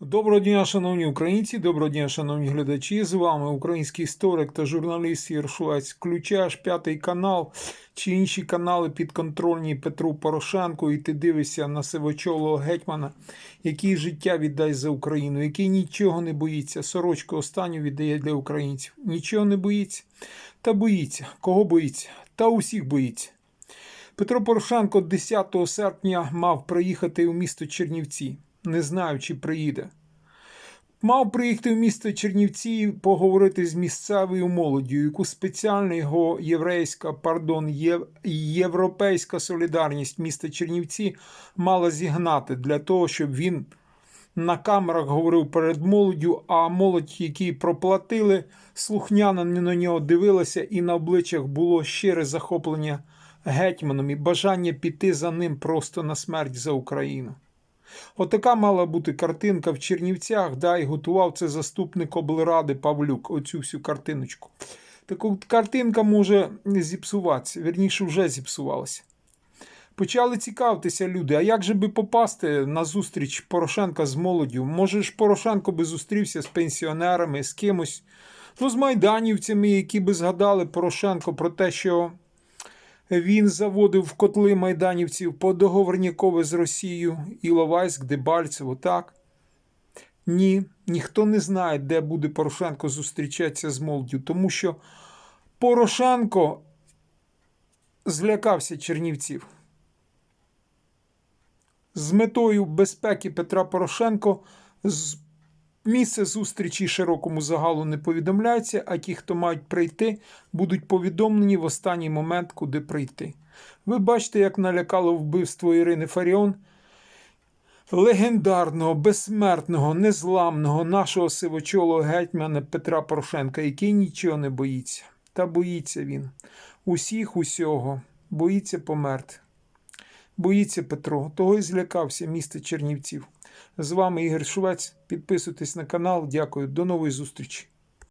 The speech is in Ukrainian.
Доброго дня, шановні українці, доброго дня, шановні глядачі. З вами український історик та журналіст Єршулець. Включаєш п'ятий канал чи інші канали підконтрольні Петру Порошенку, і ти дивишся на сивочолого гетьмана, який життя віддасть за Україну, який нічого не боїться. Сорочку останню віддає для українців. Нічого не боїться. Та боїться. Кого боїться? Та усіх боїться. Петро Порошенко 10 серпня мав приїхати у місто Чернівці. Не знаю, чи приїде. Мав приїхати в місто Чернівці поговорити з місцевою молоддю, яку спеціально його єврейська, пардон, європейська солідарність міста Чернівці мала зігнати для того, щоб він на камерах говорив перед молоддю, а молодь, які проплатили, слухняно на нього дивилася, і на обличчях було щире захоплення гетьманом і бажання піти за ним просто на смерть за Україну. Отака мала бути картинка в Чернівцях, да, і готував це заступник облради Павлюк, оцю всю картиночку. Так от картинка може зіпсуватися, вірніше, вже зіпсувалася. Почали цікавитися люди, а як же би попасти на зустріч Порошенка з молоддю? Може ж Порошенко би зустрівся з пенсіонерами, з кимось, ну, з майданівцями, які би згадали Порошенко про те, що він заводив в котли майданівців по договорнякове з Росією, Іловайськ, Дебальцево, так? Ні, ніхто не знає, де буде Порошенко зустрічатися з молоддю, тому що Порошенко злякався Чернівців. З метою безпеки Петра Порошенко з місце зустрічі широкому загалу не повідомляється, а ті, хто мають прийти, будуть повідомлені в останній момент, куди прийти. Ви бачите, як налякало вбивство Ірини Фаріон, легендарного, безсмертного, незламного нашого сивочолого гетьмана Петра Порошенка, який нічого не боїться. Та боїться він. Усіх, усього, боїться померти. Боїться Петро, того і злякався міста Чернівців. З вами Ігор Швець. Підписуйтесь на канал. Дякую. До нової зустрічі.